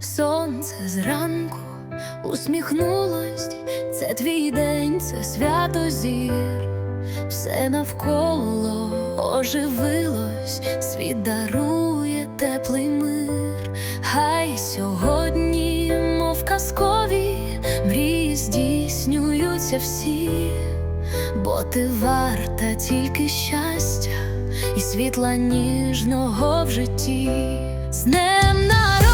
сонце зранку усміхнулось, це твій день, це свято зір, все навколо оживилось, світ дарує теплий мир, хай сьогодні, мов казкові, мрії здійснюються всі, бо ти варта тільки щастя. І світла ніжного в житті. З днем народження!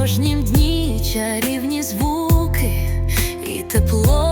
кожнім дні чарівні звуки і тепло.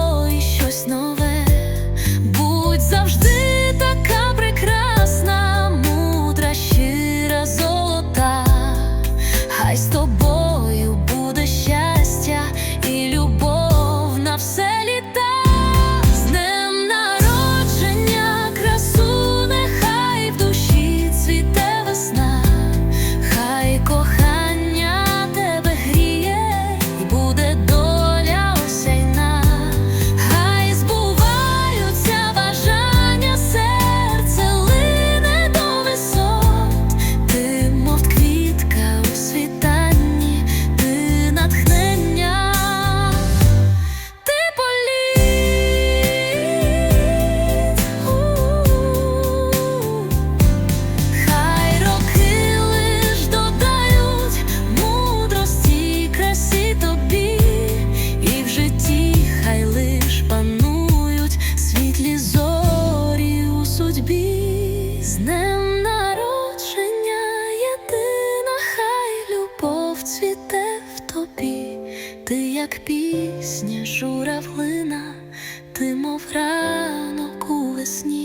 цвіте в тобі, ти, як пісня, журавлина, ти, мов ранок у весні.